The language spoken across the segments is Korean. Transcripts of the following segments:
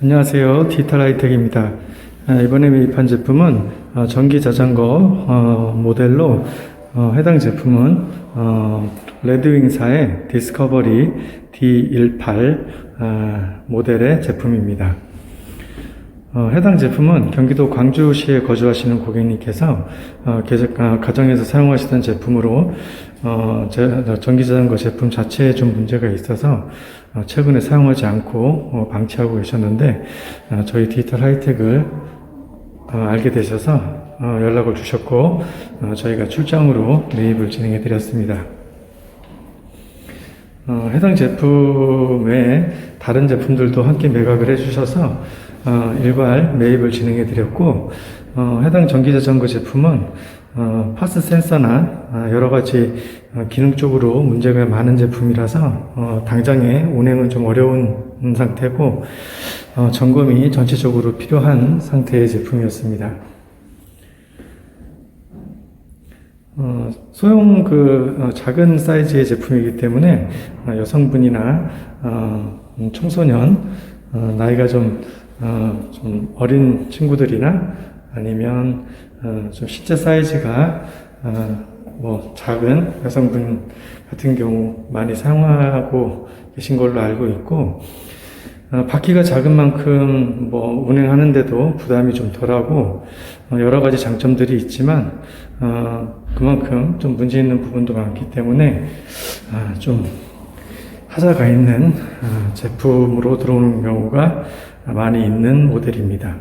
안녕하세요. 디지털 하이텍입니다. 아, 이번에 매입한 제품은 어, 전기 자전거 어, 모델로 어, 해당 제품은 어, 레드윙사의 디스커버리 D18 아, 모델의 제품입니다. 어, 해당 제품은 경기도 광주시에 거주하시는 고객님께서 어, 계속, 아, 가정에서 사용하시던 제품으로 어, 제- 전기자전거 제품 자체에 좀 문제가 있어서 어, 최근에 사용하지 않고 어, 방치하고 계셨는데 어, 저희 디지털 하이텍을 어, 알게 되셔서 어, 연락을 주셨고 어, 저희가 출장으로 매입을 진행해 드렸습니다. 어, 해당 제품 외에 다른 제품들도 함께 매각을 해주셔서 어, 일괄 매입을 진행해 드렸고 어, 해당 전기자전거 제품은 어, 파스 센서나 아, 여러 가지 어, 기능적으로 문제가 많은 제품이라서 어, 당장에 운행은 좀 어려운 상태고 어, 점검이 전체적으로 필요한 상태의 제품이었습니다. 어, 소형 그 어, 작은 사이즈의 제품이기 때문에 어, 여성분이나 어, 음, 청소년 어, 나이가 좀, 어, 좀 어린 친구들이나 아니면 어, 좀 실제 사이즈가 어, 뭐 작은 여성분 같은 경우 많이 사용하고 계신 걸로 알고 있고 어, 바퀴가 작은 만큼 뭐 운행하는데도 부담이 좀 덜하고 어, 여러 가지 장점들이 있지만 어, 그만큼 좀 문제 있는 부분도 많기 때문에 아, 좀 하자가 있는 아, 제품으로 들어오는 경우가 많이 있는 모델입니다.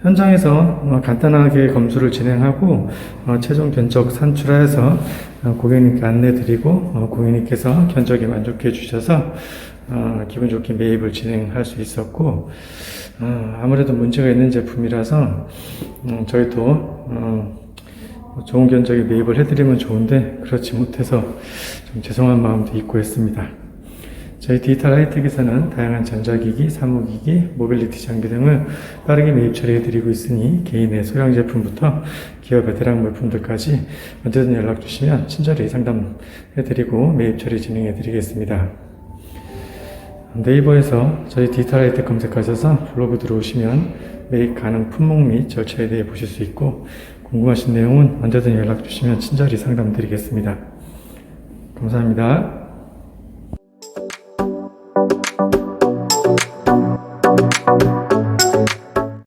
현장에서 어, 간단하게 검수를 진행하고 어, 최종 견적 산출하여서 어, 고객님께 안내드리고 어, 고객님께서 견적에 만족해 주셔서 어, 기분 좋게 매입을 진행할 수 있었고 어, 아무래도 문제가 있는 제품이라서 음, 저희도 어, 좋은 견적에 매입을 해드리면 좋은데 그렇지 못해서 좀 죄송한 마음도 있고 했습니다. 저희 디지털 하이텍에서는 다양한 전자기기, 사무기기, 모빌리티 장비 등을 빠르게 매입 처리해드리고 있으니 개인의 소형 제품부터 기업의 대량 물품들까지 언제든 연락 주시면 친절히 상담해드리고 매입 처리 진행해드리겠습니다. 네이버에서 저희 디지털 하이텍 검색하셔서 블로그 들어오시면 매입 가능 품목 및 절차에 대해 보실 수 있고 궁금하신 내용은 언제든 연락 주시면 친절히 상담드리겠습니다. 감사합니다.